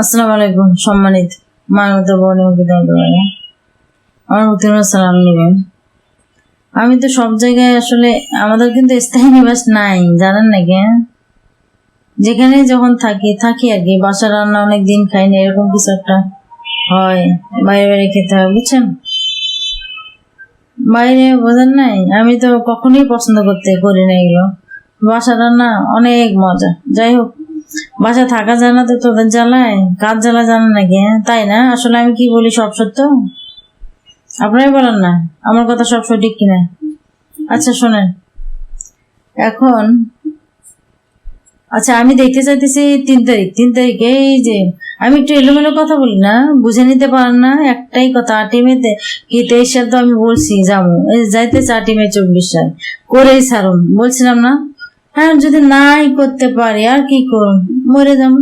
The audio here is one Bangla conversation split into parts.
আসসালামু আলাইকুম, সম্মানিত মানবতা বনে আমার উত্তীর্ণ সালাম নেবেন। আমি তো সব জায়গায় আসলে, আমাদের কিন্তু স্থায়ী নিবাস নাই, জানেন নাকি? যেখানে যখন থাকি থাকি আর কি, বাসা রান্না অনেক দিন খাই না, এরকম কিছু একটা হয়, বাইরে বাইরে খেতে হয়, বুঝছেন? বাইরে বোঝেন নাই? আমি তো কখনোই পছন্দ করতে করি না এগুলো। বাসা রান্না অনেক মজা। যাই হোক বাসা থাকা যায় না তো তোদের জ্বালায়? কাজ জ্বালা জানা নাকি হ্যাঁ? তাই না? আসলে আমি কি বলি সব সত্য? আপনারাই বলেন না, আমার কথা সব সঠিক কিনা? আচ্ছা শোনেন। এখন আচ্ছা আমি দেখতে চাইতেছি তিন তারিখ। তিন তারিখে, এই যে, আমি একটু এলোমেলো কথা বলি না, বুঝে নিতে পারেন না, একটাই কথা আটিমেতে কি তেইশ সাল তো আমি বলছি, যাব। যাইতেছে আটিমে চব্বিশ সাল। করেই ছাড়ুন, বলছিলাম না? হ্যাঁ যদি নাই করতে পারি, আর কি করুন মরে যাম।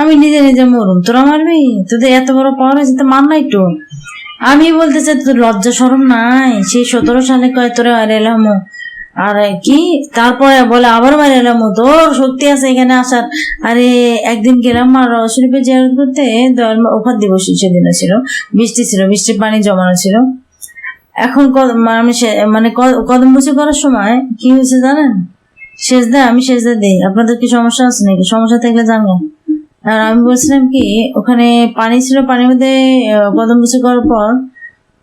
আমি নিজে নিজে মরুম। তোরা মারবি তোদের এত বড় পাওয়ার আছে তো মার না একটু। আমি বলতে চাই তোর লজ্জা সরম নাই? সেই সতেরো সালে কয়, তোরা আর এলাম আর কি? তারপরে বলে, আবার মারে এলাম তোর শক্তি আছে এখানে আসার। আরে, একদিন গেলাম আর শরীফে জিয়ারত করতে। ওফার দিবস সেদিন ছিল। বৃষ্টি ছিল, বৃষ্টির পানি জমানো ছিল। এখন ক- মানে কদম বসে করার সময় কি হয়েছে জানেন? শেষ সেজদা, আমি সেজদা দিই। আপনাদের কি সমস্যা আছে নাকি? সমস্যা থাকলে জানব আর আমি বলছিলাম কি, ওখানে পানি ছিল পানির মধ্যে কদম বসে করার পর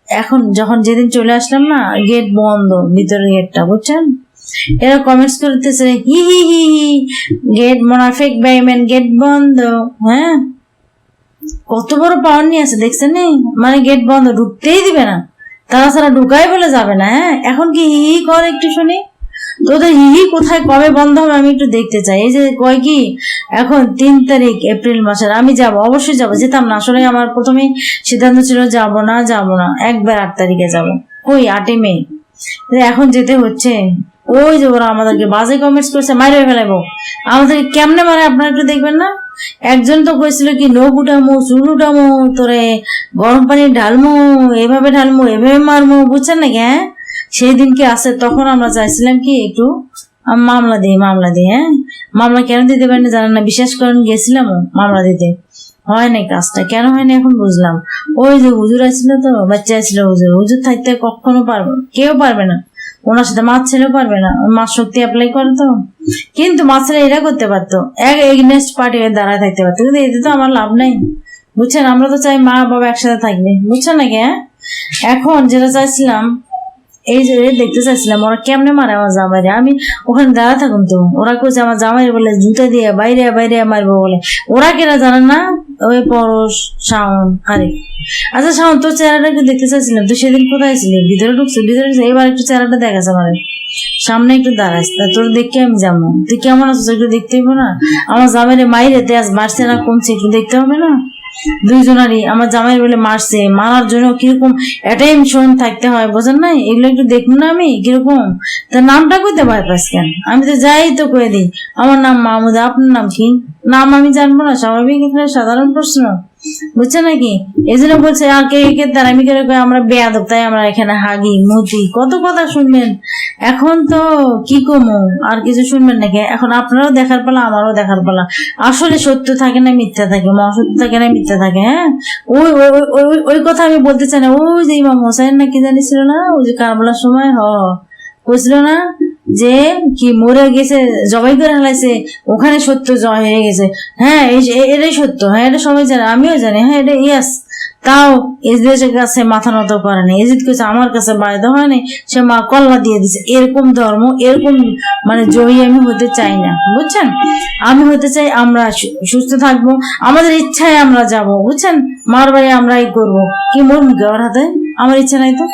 এখন যখন যেদিন চলে আসলাম না গেট বন্ধ, ভিতরের গেটটা বুঝছেন? এরা কমেন্টস করতেছে, হি হি হি হি গেট মোনাফেক বাইম্যান গেট বন্ধ। হ্যাঁ? কত বড় পাওয়ার নিয়ে আছে, দেখছেন? মানে গেট বন্ধ, ঢুকতেই দিবে না। তাছাড়া ঢুকাই বলে যাবে না হ্যাঁ? এখন কি হি হি কর একটু শুনি? তোদের হি হি কোথায়, কবে বন্ধ হবে আমি একটু দেখতে চাই। এই যে কয় কি? এখন তিন তারিখ, এপ্রিল মাসের, আমি যাব, অবশ্যই যাব। যেতাম না আসলে আমার প্রথমে সিদ্ধান্ত ছিল যাব না যাব না। একবার আট তারিখে যাব। কই আটে মে? এখন যেতে হচ্ছে। ওই যে ওরা আমাদেরকে বাজে কমেন্টস করছে, মাইরে ফেলাইবো। আমাদের কেমনে মানে আপনারা একটু দেখবেন না? একজন তো কইছিল কি নখ উঠামো চুল উঠামো তোরে গরম পানি ঢালমো, এভাবে ঢালমু, এভাবে মারমু বুঝছেন নাকি হ্যাঁ? সেই দিন কি আসে তখন আমরা চাইছিলাম কি, একটু মামলা দিই মামলা দিই হ্যাঁ? মামলা কেন দিতে পারেন জানেন না, বিশ্বাস করেন গেছিলাম মামলা দিতে। হয় নাই কাজটা, কেন হয়নি এখন বুঝলাম। ওই যে হুজুর আসছিল তো, বাচ্চা আসছিল হুজুর হুজুর থাকতে কখনো পারব কেউ পারবে না। ওনার সাথে মাছ পারবে না। মাছ শক্তি অ্যাপ্লাই করে তো। কিন্তু এরা করতে পারতো। এক পার্টি হয়ে দাঁড়ায় থাকতে পারতো। কিন্তু এতে তো আমার লাভ নাই। বুঝছেন? আমরা তো চাই মা বাবা একসাথে থাকবে। বুঝছেন নাকি হ্যাঁ এখন যেটা চাইছিলাম, এই যে দেখতে চাইছিলাম, ওরা কেমনে মারে আমার জামাইরে? আমি ওখানে দাঁড়া থাকুন তো। ওরা কইছে, আমার জামাই বলে জুতা দিয়ে বাইরে বাইরে মারবো বলে। ওরা কেনা জানেন না ওই পরশ, শাওন আরে আচ্ছা শাওন, তোর চেহারাটা একটু দেখতে চাইছিলাম। তুই সেদিন কোথায় ছিলি? ভিতরে ঢুকছিস ভিতরে এবার একটু চেহারাটা দেখাছে আমার। সামনে একটু দাঁড়াস। তা তোর দেখে আমি যাব। তুই কেমন আছিস? একটু দেখতে পাবো না? আমার জামাইরে মাইরে তেজ মারছে না, কমছে, একটু দেখতে হবে না? দুইজনারই আমার জামাই বলে, মারছে। মারার জন্য কীরকম অ্যাটেনশন থাকতে হয়, বোঝেন না এগুলো একটু দেখুন না আমি, কীরকম? তার নামটা কইতে ভয় পাস কেন? আমি তো যাই তো কয়ে দিই। আমার নাম মাহমুদা, আপনার নাম কি? নাম আমি জানব না, স্বাভাবিক এখানে সাধারণ প্রশ্ন। বুঝছে নাকি? এই জন্য বলছে কে কে আমি কেন আমরা বেয়াদব, তাই আমরা এখানে হাগি মুতি কত কথা শুনবেন? এখন তো কি কমো? আর কিছু শুনবেন নাকি? এখন আপনারাও দেখার পালা, আমারও দেখার পালা। আসলে সত্য থাকে না, মিথ্যা থাকে। মহাসত্য থাকে না, মিথ্যা থাকে হ্যাঁ? ওই ওই, ওই- কথা আমি বলতে চাই না। ওই যে ইমাম হোসাইন না, কি জানি ছিল না? ওই যে কারবালার সময়, হ। বুঝল না? যে কি মরে গেছে, জবাই করে হালাইছে ওখানে সত্য জয় হয়ে গেছে। হ্যাঁ এটাই সত্য। হ্যাঁ এটা সবাই জানে, আমিও জানি। হ্যাঁ এটা ইয়াস। তাও এজিদের কাছে মাথা নত করে না এজিদ কাছে আমার কাছে বায়দ হয় নাই, সে মা কল্লা দিয়ে দিছে। এরকম ধর্ম, এরকম মানে জয়ী আমি হতে চাই না। বুঝছেন? আমি হতে চাই আমরা সুস্থ থাকব। আমাদের ইচ্ছায় আমরা যাব, বুঝছেন? মার বাড়ি আমরাই করব। কি মোর মুখে ওর হাতে? আমার ইচ্ছা নাই তো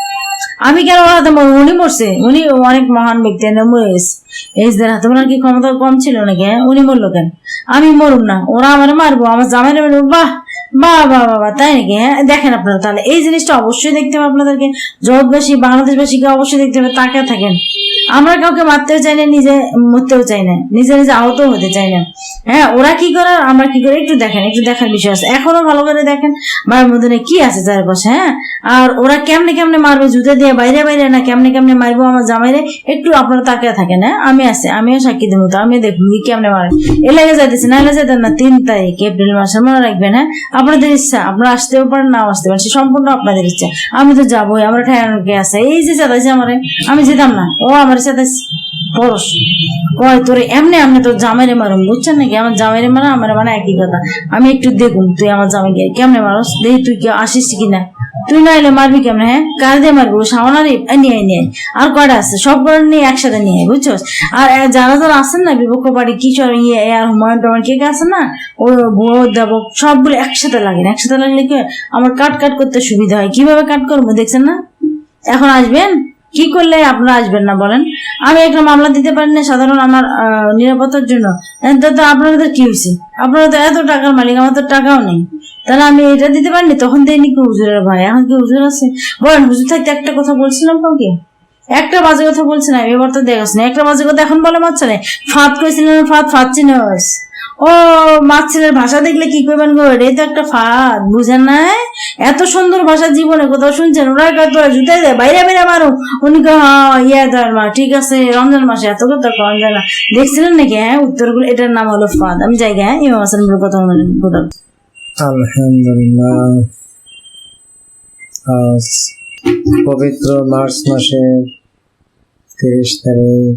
আমি কেন হাতে মরবো? উনি মরছে উনি অনেক মহান ব্যক্তি এস এসদের হাতে ওনার কি ক্ষমতা কম ছিল নাকি হ্যাঁ? উনি মরলো কেন আমি মরুম না, ওরা আমার মারবো, আমার জামাই বাহ বাহ বাবা তাই নাকি? হ্যাঁ দেখেন আপনারা তাহলে। এই জিনিসটা অবশ্যই দেখতে হবে আপনাদেরকে। জগৎবাসী বাংলাদেশবাসীকে অবশ্যই দেখতে হবে তাকে থাকেন। আমরা কাউকে মারতেও চাই না, নিজে মরতেও চাই না, নিজে নিজে আহত হতে চাই না। হ্যাঁ ওরা কি করে, আমরা কি করে? একটু দেখেন, একটু দেখার বিষয় আছে। এখনও ভালো করে দেখেন বাড়ির মধ্যে কি আছে চারপাশে হ্যাঁ? আর ওরা কেমনে কেমনে মারবে, জুতে দিয়ে বাইরে বাইরে না কেমনে কেমনে মারবো আমার জামাইরে একটু আপনারা তাকিয়ে থাকেন হ্যাঁ? আমি আছি, আমিও সাক্ষী দেবো তো আমি দেখব কেমনে মারে। এ লেগে যাইতেছে, না লেগে যেতেন না, তিন তারিখ, এপ্রিল মাসে মনে রাখবেন হ্যাঁ? আপনাদের ইচ্ছা, আপনারা আসতেও পারেন, নাও আসতে পারেন, সে সম্পূর্ণ আপনাদের ইচ্ছা। আমি তো যাবোই, আমার ঠায়ানোর কে আছে? এই যে চেতাইছে আমার, আমি যেতাম না। ও আমার চেতাইছে পরশ। কয়, তোর এমনি আমি তোর জামাইরে মারুন বুঝছেন নাকি? আমার জামাইরে মারা, আমার মানে একই কথা। আমি একটু দেখুন, তুই আমার জামাইকে কেমনে মারস? দেখি তুই কেউ আসিস কিনা? তুই না মারবি কেমন হ্যাঁ? কার দিয়ে মারবো ও নিয়ে নিয়ে। আর কটা আছে? সব কটা নিয়ে একসাথে নিয়ে আয়, বুঝছস? আর যারা যারা আছেন না বিপক্ষ বাড়ি কিশোর ইয়ে আর হুমায়ুন টমান কে কে আছে না ও দেবক সবগুলো একসাথে লাগেন একসাথে লাগলে কি আমার কাট কাট করতে সুবিধা হয়। কীভাবে কাট করব দেখছেন না? এখন আসবেন? কি করলে আপনারা আসবেন না বলেন? আমি একটা মামলা দিতে পারি না, সাধারণ আমার নিরাপত্তার জন্য। তো আপনাদের কি হয়েছে? আপনারা তো এত টাকার মালিক, আমার তো টাকাও নেই। তাহলে আমি এটা দিতে পারিনি? তখন দেয়নি কি হুজুরের ভাই, এখন কি হুজুর আছে? বলেন, হুজুর থাকতে একটা কথা বলছিলাম কাউকে? একটা বাজে কথা বলছি না এবার তো দেখাস না। একটা বাজে কথা এখন বলে মারছে না। ফাঁদ করেছিলেন, ফাঁদ ফাঁদ চিনস ও মাছের ভাষা দেখলে কি করবেন গো? এটাই তো একটা ফাঁদ, বুঝেন না এত সুন্দর ভাষা জীবনে কোথাও শুনছেন? ওরা কয় তোরা জুতাই দেয়, বাইরে বাইরে মারো। উনি কয় হ্যাঁ ইয়া মা, ঠিক আছে, রমজান মাসে এত কথা কম যায় না। দেখছিলেন নাকি? হ্যাঁ উত্তরগুলো, এটার নাম হলো ফাঁদ। আমি যাই হ্যাঁ ইমাম হাসান বলে কথা বলেন কোথাও আলহামদুলিল্লাহ। পবিত্র মার্চ মাসের তিরিশ তারিখ।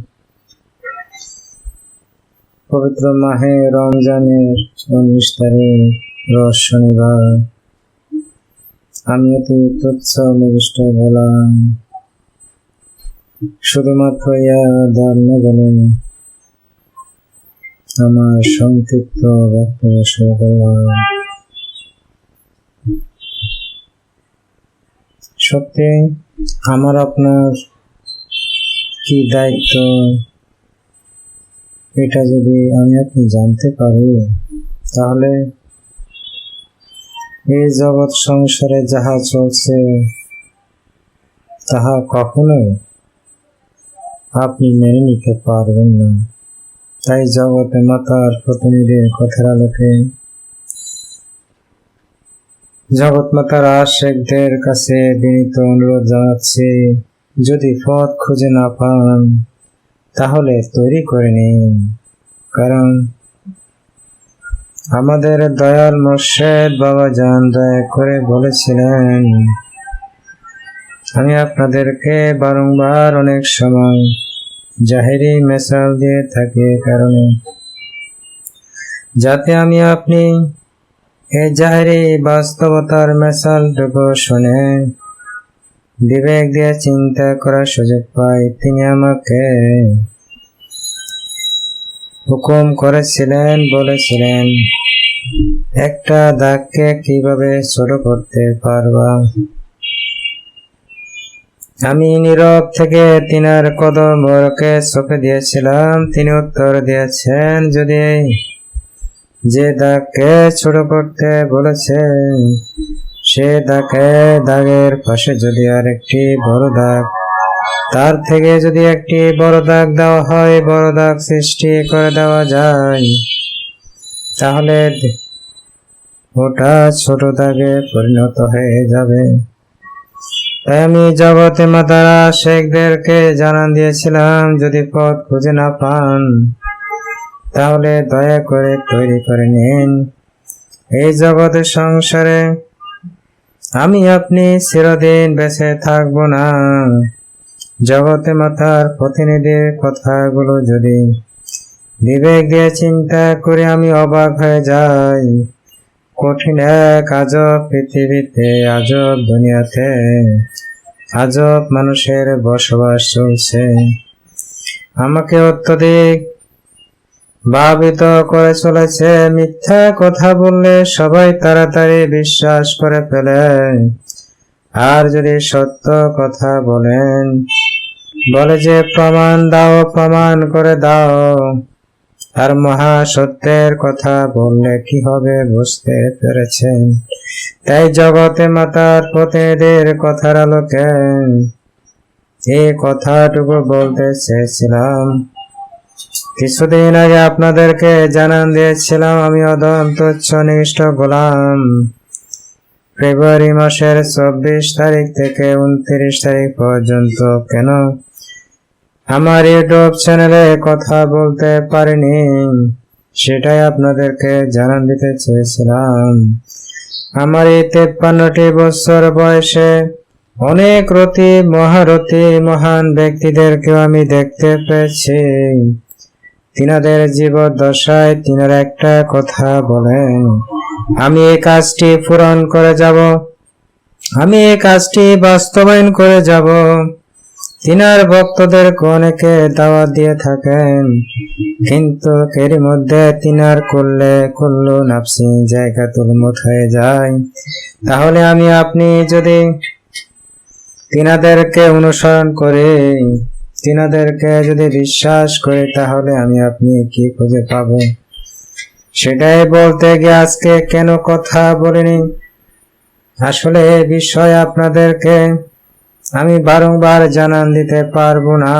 পবিত্র মাহে রমজানের উনিশ তারিখ রস শনিবার। আমি অতি তুচ্ছ নিবিষ্ট বললাম শুধুমাত্র ইয়া ধর্ম বলে আমার সংক্ষিপ্ত বক্তব্য শুরু করলাম। সত্যি, আমার আপনার কি দায়িত্ব? এটা যদি আমি আপনি জানতে পারি, তাহলে এই জগৎ সংসারে যাহা চলছে, তাহা কখনোই আপনি মেনে নিতে পারবেন না। তাই জগতে মাতার প্রতিনিধির কথার আলোকে জগৎ মাতার আশেকদের কাছে বিনীত অনুরোধ জানাচ্ছি, যদি পথ খুঁজে না পান তাহলে তৈরি করে নিন। কারণ আমাদের দয়াল মোর্শেদ বাবা জান দয়া করে বলেছিলেন, আমি আপনাদেরকে বারংবার অনেক সময় জাহেরি মেসাল দিয়ে থাকি কারণে। যাতে আমি আপনি এই জাহেরি বাস্তবতার মেসালটুকু শুনে বিবেক দিয়ে চিন্তা করার সুযোগ পাই তিনি আমাকে হুকুম করেছিলেন, বলেছিলেন, একটা দাগকে কীভাবে ছোট করতে পারবা? আমি নীরব থেকে তিনার কদম বরকে চোখে দিয়েছিলাম। তিনি উত্তর দিয়েছেন, যদি যে দাগকে ছোট করতে বলেছে সে দাগে দাগের পাশে যদি আর একটি বড় দাগ, তার থেকে যদি একটি বড় দাগ দেওয়া হয়, বড় দাগ সৃষ্টি করে দেওয়া যায়। তাহলে ওটা ছোট দাগে পরিণত হয়ে যাবে। তাই আমি জগতে মাতারা শেখদেরকে জানান দিয়েছিলাম, যদি পথ খুঁজে না পান, তাহলে দয়া করে তৈরি করে নিন। এই জগতের সংসারে আমি আপনি চিরদিন বেঁচে থাকব না। জগতে মাথার প্রতিনিধির কথাগুলো যদি বিবেক দিয়ে চিন্তা করে আমি অবাক হয়ে যাই, কঠিন এক আজব পৃথিবীতে, আজব দুনিয়াতে, আজব মানুষের বসবাস চলছে। আমাকে অত্যধিক ভাবিত করে চলেছে, মিথ্যা কথা বললে সবাই তাড়াতাড়ি বিশ্বাস করে ফেলে। আর যদি সত্য কথা বলেন, বলে যে প্রমাণ দাও, প্রমাণ করে দাও। আর মহা সত্যের কথা বললে কি হবে বুঝতে পেরেছেন? তাই জগতে মাতার প্রতিনিধির কথার আলোকে এই কথাটুকু বলতে চেয়েছিলাম। কিছুদিন আগে আপনাদেরকে জানান দিয়েছিলাম, আমি অদন্ত নিষ্ঠ গোলাম। ফেব্রুয়ারি মাসের চব্বিশ তারিখ থেকে উনত্রিশ তারিখ পর্যন্ত কেন? আমার ইউটিউব চ্যানেলে কথা বলতে পারিনি, সেটাই আপনাদেরকে জানান দিতে চেয়েছিলাম। আমার এই তেপ্পান্নটি বছর বয়সে অনেক রতি মহারথী মহান ব্যক্তিদেরকেও আমি দেখতে পেয়েছি। তিনাদের জীবদ্দশায় তিনার একটা কথা বলেন, আমি এই কাজটি পূরণ করে যাব, আমি এই কাজটি বাস্তবায়ন করে যাব। তিনার ভক্তদের অনেকে দাওয়াত দিয়ে থাকেন, কিন্তু এর মধ্যে তিনার করলে কুল্লু নাফসি জায়গা তুলমত হয়ে যায়। তাহলে আমি, আপনি যদি তিনাদেরকে অনুসরণ করে তিনাদেরকে যদি বিশ্বাস করি, তাহলে আমি আপনি কি খুঁজে পাবো? সেটাই বলতে গিয়ে আজকে কেন কথা বলিনি? আসলে এ বিষয়ে আপনাদেরকে আমি বারংবার জানান দিতে পারব না।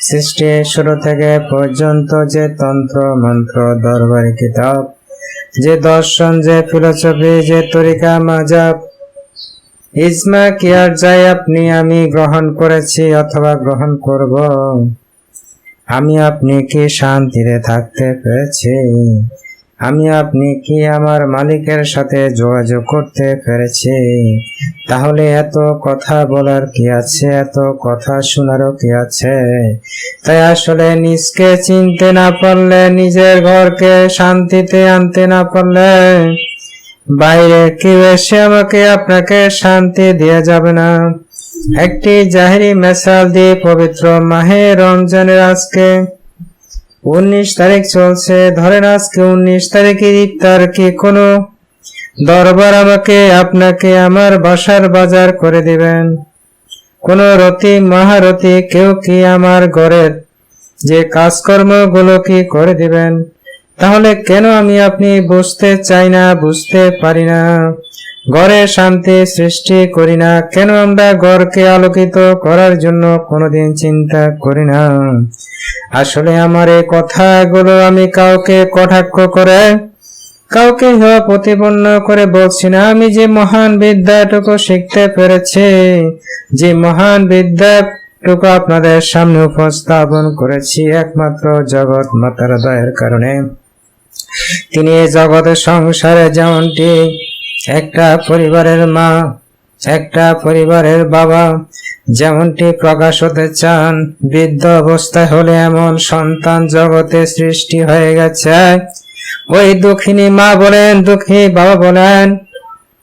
সৃষ্টি শুরু থেকে পর্যন্ত যে তন্ত্র, মন্ত্র, দরবারি কিতাব, যে দর্শন, যে ফিলোসফি, যে তরিকা, মাজাব ইজমা কি আর যাই আপনি? আমি গ্রহণ করেছি অথবা গ্রহণ করব। আমি আপনি কি শান্তিতে থাকতে পেরেছি? আমি আপনি কি আমার মালিকের সাথে যোগাযোগ করতে পেরেছি? তাহলে এত কথা বলার কি আছে? এত কথা শোনারও কি আছে? তাই আসলে নিজকে চিনতে না পারলে, নিজের ঘরকে শান্তিতে আনতে না পারলে বাইরে কেউ এসে আমাকে আপনাকে শান্তি দেওয়া যাবে না। একটি জাহেরি মেসাল দিয়ে পবিত্র মাহে রমজানের আজকে উনিশ তারিখ চলছে। ধরেন আজকে উনিশ তারিখের ইফতার কি কোনো দরবার আমাকে, আপনাকে আমার বাসার বাজার করে দিবেন? কোন রতি, মহারতি কেউ কি আমার ঘরের যে কাজকর্মগুলো কি করে দিবেন? তাহলে কেন আমি আপনি বুঝতে চাই না, বুঝতে পারি না? ঘরে শান্তি সৃষ্টি করি না, কেন আমরা ঘরকে আলোকিত করার জন্য কোনোদিন চিন্তা করি না? আসলে আমার এই কথাগুলো আমি কাউকে কটাক্ষ করে, কাউকে প্রতিপন্ন করে বলছি না। আমি যে মহান বিদ্যাটুকু শিখতে পেরেছি, যে মহান বিদ্যাটুকু আপনাদের সামনে উপস্থাপন করেছি, একমাত্র জগৎ মাতার দয়ের কারণে। তিনি জগতের সংসারে যেমনটি একটা পরিবারের মা, একটা পরিবারের বাবা, যেমনটি প্রকাশ হতে চান, বৃদ্ধ অবস্থায় হলে এমন সন্তান জগতে সৃষ্টি হয়ে গেছে। ওই দুঃখিনী মা বলেন দুঃখী বাবা বলেন,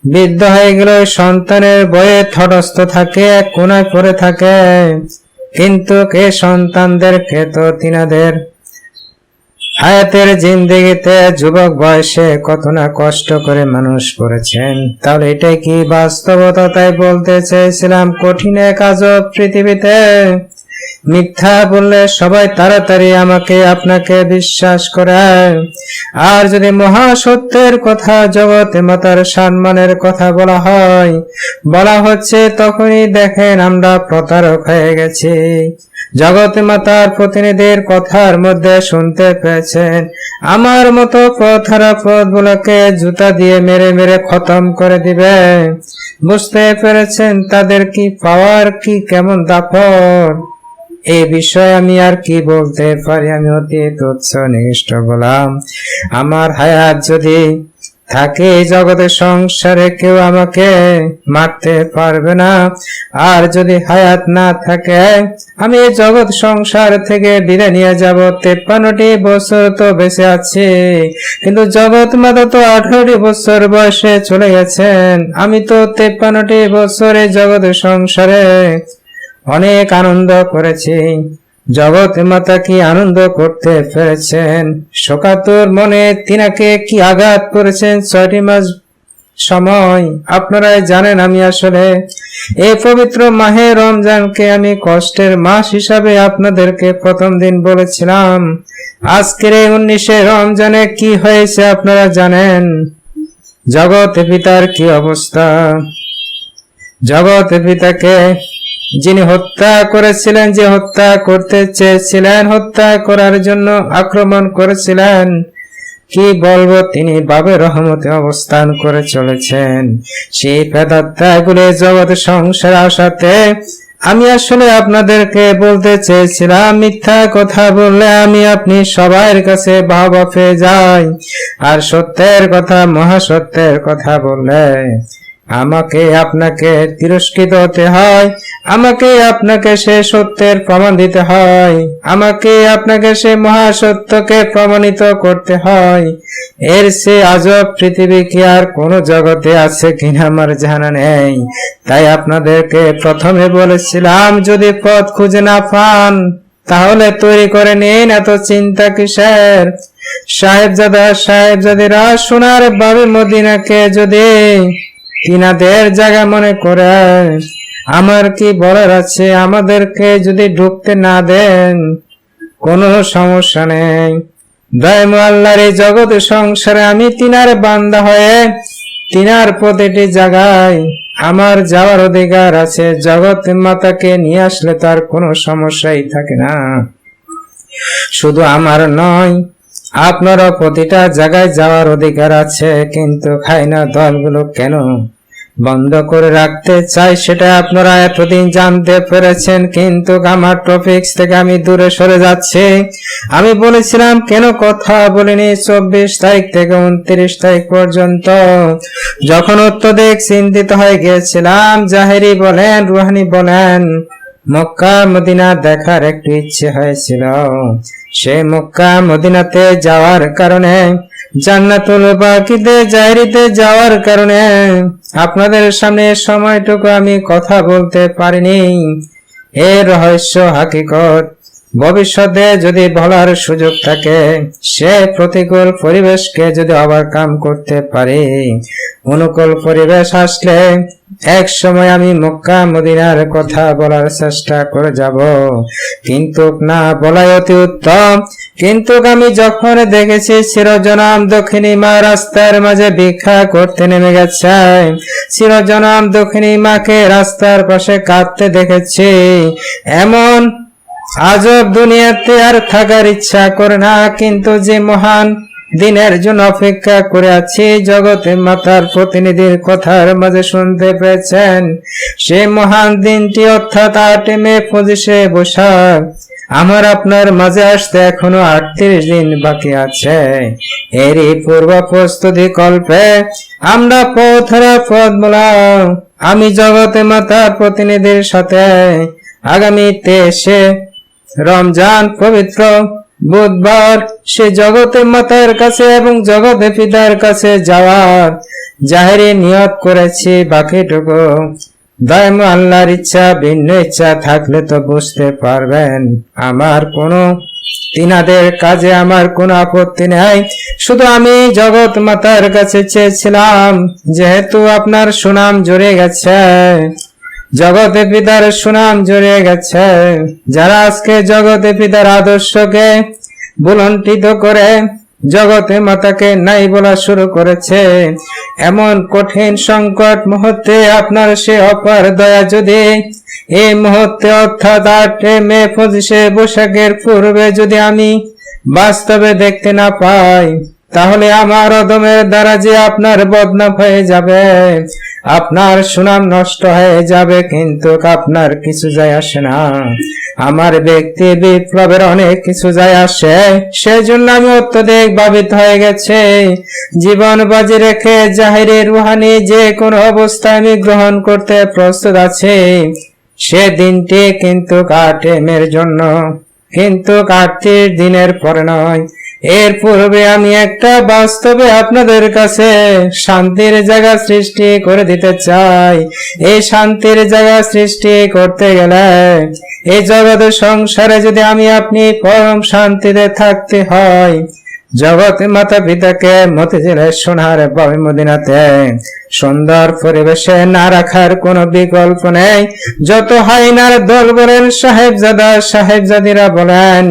বৃদ্ধ হয়ে গেলে সন্তানের বয়ে থটস্থ থাকে, কোনায় পড়ে থাকে। কিন্তু কে সন্তানদেরকে তো তিনাদের হায়াতের জিন্দেগিতে যুবক বয়সে কত না কষ্ট করে মানুষ করেছেন তাহলে এটাই কি বাস্তবতা? তাই বলতে চেয়েছিলাম, কঠিন এক পৃথিবীতে। মিথ্যা বললে সবাই তাড়াতাড়ি আমাকে, আপনাকে বিশ্বাস করে। আর যদি মহা সত্যের কথা জগতে মাতার সম্মানের কথা বলা হয়, বলা হচ্ছে তখনই দেখেন আমরা প্রতারক হয়ে গেছি। জগতে মাতার প্রতিনিধির কথার মধ্যে শুনতে পেয়েছেন। আমার মতো পথহারা পথগুলোকে জুতা দিয়ে মেরে মেরে খতম করে দিবে। বুঝতে পেরেছেন তাদের কি পাওয়ার, কি কেমন দাপট? এই বিষয়ে আমি আর কি বলতে পারি? আমি অতি তুচ্ছ, নিষ্ঠ বললাম। আমার হায়াত যদি থাকে জগতের সংসারে কেউ আমাকে মারতে পারবে না। আর যদি হায়াত না থাকে, আমি জগৎ সংসার থেকে বিদায় নিয়ে যাব। তেপ্পান্নটি বছর তো বেঁচে আছি, কিন্তু জগৎ মাতা তো আঠারোটি বছর বয়সে চলে গেছেন। আমি তো তেপ্পান্নটি বছরে জগৎ সংসারে অনেক আনন্দ করেছি। জগৎ মাতা কি আনন্দ করতে পেরেছেন? শোকাতুর মনে তিনাকে কি আঘাত করেছেন? ছয়টি মাস সময় আপনারাই জানেন আমি আসলে এই পবিত্র মাহে রমজানকে আমি কষ্টের মাস হিসাবে আপনাদেরকে প্রথম দিন বলেছিলাম। আজকের এই উনিশে রমজানে কি হয়েছে আপনারা জানেন? জগৎ পিতার কি অবস্থা? জগৎ পিতাকে যিনি হত্যা করেছিলেন, যে হত্যা করতে চেয়েছিলেন, হত্যা করার জন্য আক্রমণ করেছিলেন, কি বলব? তিনি বাবের রহমতে অবস্থান করে চলেছেন। সেই পেদাত্মাগুলি জগৎ সংসার আসাতে আমি আসলে আপনাদেরকে বলতে চেয়েছিলাম, মিথ্যা কথা বললে আমি আপনি সবার কাছে বাবা পেয়ে যাই, আর সত্যের কথা, মহাসত্যের কথা বললে আমাকে আপনাকে তিরস্কৃত হতে হয় আমাকে আপনাকে সে সত্যের প্রমাণ দিতে হয়। আমাকে আপনাকে সে মহাসত্যকে প্রমাণিত করতে হয়। এর সে আজব পৃথিবী কি আর কোন জগতে আছে কিনা আমার জানা নেই। তাই আপনাদেরকে প্রথমে বলেছিলাম, যদি পথ খুঁজে না পান, তাহলে তৈরি করে নিন এত চিন্তা কিসের? সাহেবজাদা, সাহেবজাদিরা সোনার বাবে মদিনাকে যদি তিনাদের জায়গা মনে করে আমার কি বলার আছে? আমাদেরকে যদি ঢুকতে না দেন, কোনো সমস্যা নেই। দয়াম আল্লাহর এই জগৎ সংসারে আমি তিনার বান্দা হয়ে তিনার প্রতিটি জায়গায় আমার যাওয়ার অধিকার আছে। জগৎ মাতাকে নিয়ে আসলে তার কোনো সমস্যাই থাকে না। শুধু আমার নয়, আপনারও প্রতিটা জায়গায় যাওয়ার অধিকার আছে, কিন্তু খাইনা দলগুলো কেন? বন্ধ করে রাখতে চাই, সেটা আপনারা এতদিন জানতে পেরেছেন, কিন্তু আমার টপিক্স থেকে আমি দূরে সরে যাচ্ছি। আমি বলেছিলাম, কেন কথা বলিনি চব্বিশ তারিখ থেকে উনত্রিশ তারিখ পর্যন্ত? যখন অত্যধিক চিন্তিত হয়ে গিয়েছিলাম, জাহেরি বলেন, রুহানি বলেন, মক্কা, মদিনা দেখার একটু ইচ্ছে হয়েছিল। সে মক্কা, মদিনাতে যাওয়ার কারণে জান্নাতুল বাকিতে জাহিরিতে যাওয়ার কারণে আপনাদের সামনে সময়টুকু আমি কথা বলতে পারিনি। এর রহস্য হাকিকত। ভবিষ্যতে যদি বলার সুযোগ থাকে, সে প্রতিকূল পরিবেশকে যদি ওভারকাম করতে পারে। অনুকূল পরিবেশ আসলে এক সময় আমি মক্কা মদিনার কথা বলার চেষ্টা করে যাব। কিন্তু না বলাই অতি উত্তম। কিন্তু আমি যখন দেখেছি চিরজনাম দক্ষিণী মা রাস্তার মাঝে ভিক্ষা করতে নেমে গেছে, চিরজনাম দক্ষিণী মাকে রাস্তার পাশে কাঁদতে দেখেছি। এমন আজব দুনিয়াতে আর থাকার ইচ্ছা করে না, কিন্তু যে মহান দিনের জন্য অপেক্ষা করে আছি। জগতে মাতার প্রতিনিধির কথার মাঝে শুনতে পেয়েছেন। সে মহান দিনটি অর্থাৎ আট মে পঁচিশে বৈশাখ। আমার আপনার মাঝে আসতে এখনও আটত্রিশ দিন বাকি আছে। এরই পূর্ব প্রস্তুতি কল্পে আমরা পথরা পথ বলাম আমি জগতে মাতার প্রতিনিধির সাথে। আগামী তেইশে রমজান পবিত্র বুধবার সে জগতে মাতার কাছে এবং জগতে পিতার কাছে যাওয়ার জাহেরি নিয়ত করেছি বাকিটুকু। দয়াম আল্লাহর ইচ্ছা, ভিন্ন ইচ্ছা থাকলে তো বুঝতে পারবেন। আমার কোনো তিনাদের কাজে আমার কোনো আপত্তি নেই। শুধু আমি জগৎ মাতার কাছে চেয়েছিলাম, যেহেতু আপনার সুনাম জুড়ে গেছে। জগতে পিতার সুনাম জড়িয়ে গেছে। যারা আজকে জগতে পিতার আদর্শকে বুলন্টিত করে জগতে মাতাকে নাই বলা শুরু করেছে, এমন কঠিন সংকট মুহূর্তে আপনার সে অপার দয়া যদি এই মুহূর্তে অর্থাৎ আটে মে পঁচিশে বৈশাখের পূর্বে যদি আমি বাস্তবে দেখতে না পাই, তাহলে আমার অদমের দ্বারা যে আপনার বদনাম হয়ে যাবে। আপনার সুনাম নষ্ট হয়ে যাবে, কিন্তু আপনার কিছু যায় আসে না। আমার ব্যক্তি বিপ্লবের অনেক কিছু যায় আসে, সেজন্য আমি অত্যধিক ভাবিত হয়ে গেছে। জীবন বাজি রেখে জাহিরি রুহানি যে কোনো অবস্থায় আমি গ্রহণ করতে প্রস্তুত আছে। সে দিনটি কিন্তু কাটেমের জন্য, কিন্তু আটত্রিশ দিনের পরে নয়। এর পূর্বে আমি একটা বাস্তবে আপনাদের কাছে শান্তির জায়গা সৃষ্টি করে দিতে চাই। এই শান্তির জায়গা সৃষ্টি করতে গেলে এই জগতের সংসারে যদি আমি আপনি পরম শান্তিতে থাকতে হয় জগৎ মাতা পিতাকে মতিঝিলের সোনার বাবে মদিনাতে। সুন্দর পরিবেশে না রাখার কোনো বিকল্প নেই। যত হাইনার দল বলেন, সাহেবজাদা সাহেবজাদিরা বলেন,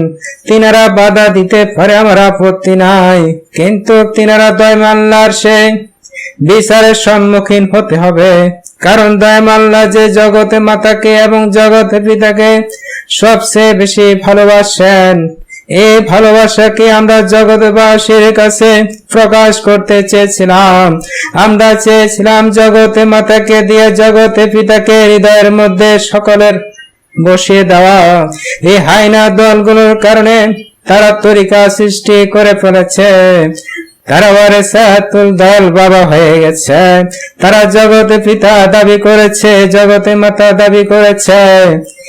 তিনারা বাধা দিতে পারে আমার আপত্তি নাই। কিন্তু তিনারা দয় মাল্লার সেই বিচারের সম্মুখীন হতে হবে। কারণ দয়ামাল্লা যে জগতে মাতাকে এবং জগতে পিতাকে সবচেয়ে বেশি ভালোবাসেন এই ভালোবাসাকে আমরা জগৎবাসীর কাছে প্রকাশ করতে চেয়েছিলাম। আমরা চেয়েছিলাম জগতে মাতাকে দিয়ে জগতে পিতাকে হৃদয়ের মধ্যে সকলের বসিয়ে দেওয়া। এই হাইনা দলগুলোর কারণে তারা তরিকা সৃষ্টি করে ফেলেছে। তারা দল বাবা হয়ে গেছে। তারা জগতে পিতা দাবি করেছে, জগতে মাতা দাবি করেছে।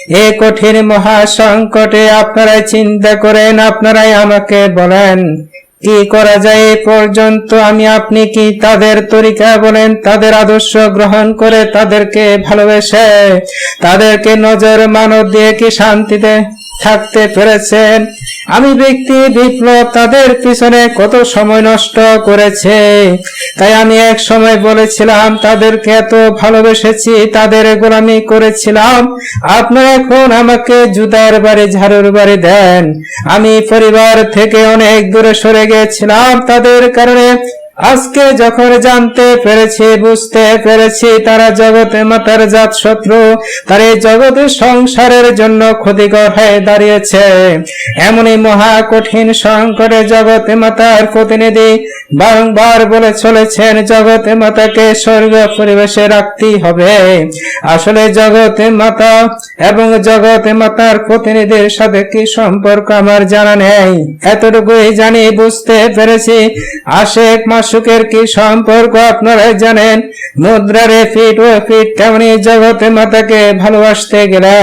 এই কঠিন মহা সংকটে আপনারাই চিন্তা করেন, আপনারাই আমাকে বলেন, কি করা যায় এ পর্যন্ত, আমি আপনি কি তাদের তরিকা বলেন, তাদের আদর্শ গ্রহণ করে তাদেরকে ভালোবেসে, তাদেরকে নজর মানব দিয়ে কি শান্তিতে থাকতে পেরেছেন। আমি ব্যক্তি বিপ্লব তাদের পিছনে কত সময় নষ্ট করেছে। তাই আমি এক সময় বলেছিলাম, তাদেরকে এত ভালোবেসেছি, তাদের গোলামি করেছিলাম। আপনারা এখন আমাকে জুতার বাড়ি, ঝাড়ুর বাড়ি দেন। আমি পরিবার থেকে অনেক দূরে সরে গেছিলাম। তাদের কারণে আজকে যখন জানতে পেরেছি, বুঝতে পেরেছি, তারা জগতে মাতার জাত শত্রু, তার এই জগতের সংসারের জন্য ক্ষতিকর হয়ে দাঁড়িয়েছে। এমনই মহা কঠিন সংকটে জগতে মাতার প্রতিনিধি বারংবার বলে চলেছেন, জগতে মাতাকে স্বর্গ পরিবেশে রাখতেই হবে। আসলে জগতে মাতা এবং জগতে মাতার প্রতিনিধির সাথে কি সম্পর্ক আমার জানা নেই। এতটুকুই জানি, বুঝতে পেরেছি। আশেক মাসুকের কি সম্পর্ক আপনারা জানেন? মুদ্রারে ফিট ও ফিট তেমনি জগতে মাতাকে ভালোবাসতে গেলে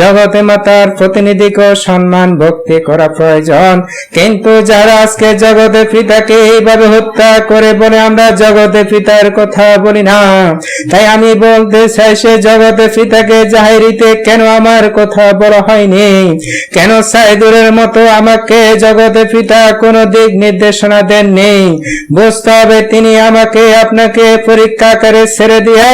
জগতে মাতার প্রতিনিধিকে সম্মান ভক্তি করা প্রয়োজন। কিন্তু যারা আজকে জগতে পিতাকে এইভাবে হত্যা করে বলে আমরা জগতে পিতার কথা বলি না, তাই আমি বলতে চাই সে জগতে পিতাকে জাহিরিতে কেন আমার কথা বলা হয়নি? কেন সাইদুরের মতো আমাকে জগতে পিতা কোনো দিক নির্দেশনা দেননি? বুঝতে হবে, তিনি আমাকে, আপনাকে পরীক্ষা করে ছেড়ে দিয়ে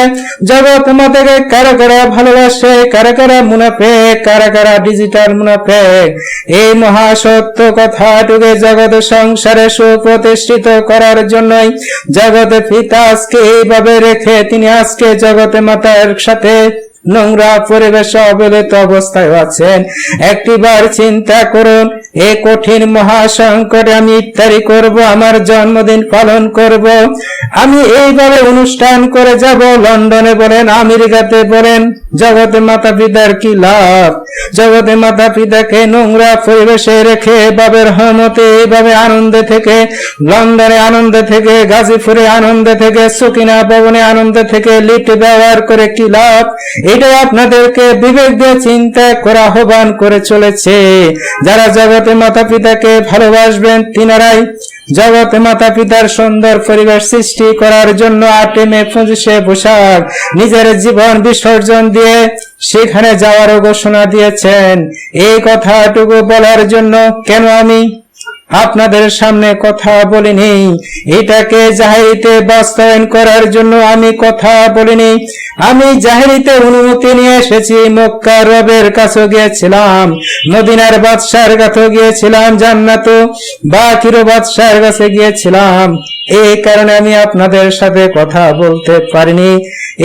জগৎ মাতাকে কারা কারা ভালোবাসে, কারা কারা মুনাফে, কারা কারা ডিজিটাল মুনাফে। এই মহাসত্য কথাটুকে জগৎ সংসারে সুপ্রতিষ্ঠিত করার জন্যই জগতে পিতা আজকে এইভাবে রেখে তিনি আজকে জগতে মাতার সাথে নোংরা পরিবেশে অবহেলিত অবস্থায় আছেন। একটিবার চিন্তা করুন এই কঠিন মহাসংকটে আমি ইফতারি করব, আমার জন্মদিন পালন করব। আমি এইভাবে অনুষ্ঠান করে যাব, লন্ডনে বলেন, আমেরিকাতে বলেন, জগতে মাতা পিতার কি লাভ? জগতে মাতা পিতাকে নোংরা পরিবেশে রেখে বাবের হমতে এইভাবে আনন্দে থেকে, লন্ডনে আনন্দে থেকে, গাজীপুরে আনন্দে থেকে, সুকিনা ভবনে আনন্দে থেকে, লিফট ব্যবহার করে কি লাভ? এটা আপনাদেরকে বিবেক দিয়ে চিন্তা করা আহ্বান করে চলেছে। যারা জগতে মাতা পিতাকে ভালোবাসবেন, তিনারাই জগতে মাতা পিতার সুন্দর পরিবেশ সৃষ্টি করার জন্য আটে মে পঁচিশে বৈশাখ নিজের জীবন বিসর্জন দিয়ে সেখানে যাওয়ারও ঘোষণা দিয়েছেন। এই কথাটুকু বলার জন্য কেন আমি আপনাদের সামনে কথা বলিনি। এটাকে জাহিরিতে বাস্তবায়ন করার জন্য আমি কথা বলিনি। আমি জাহিরিতে অনুমতি নিয়ে এসেছি, মক্কা রবের কাছে গিয়েছিলাম, মদিনার বাদশার কাছে গিয়েছিলাম, জান্নাত, বাকির বাদশার কাছে গিয়েছিলাম। এই কারণে আমি আপনাদের সাথে কথা বলতে পারিনি।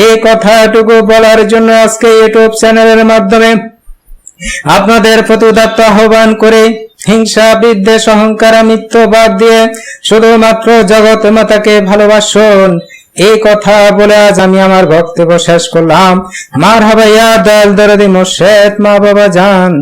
এই কথাটুকু বলার জন্য আজকে ইউটিউব চ্যানেলের মাধ্যমে আপনাদের প্রতি উদাত্ত আহ্বান করে হিংসা, বিদ্বেষ, অহংকার মিত্রবাদ বাদ দিয়ে শুধুমাত্র জগৎ মাতাকে ভালোবাসুন। এই কথা বলে আজ আমি আমার বক্তব্য শেষ করলাম। মার হাবাইয়া দল দরদি মোর্শেদ, মা বাবা যান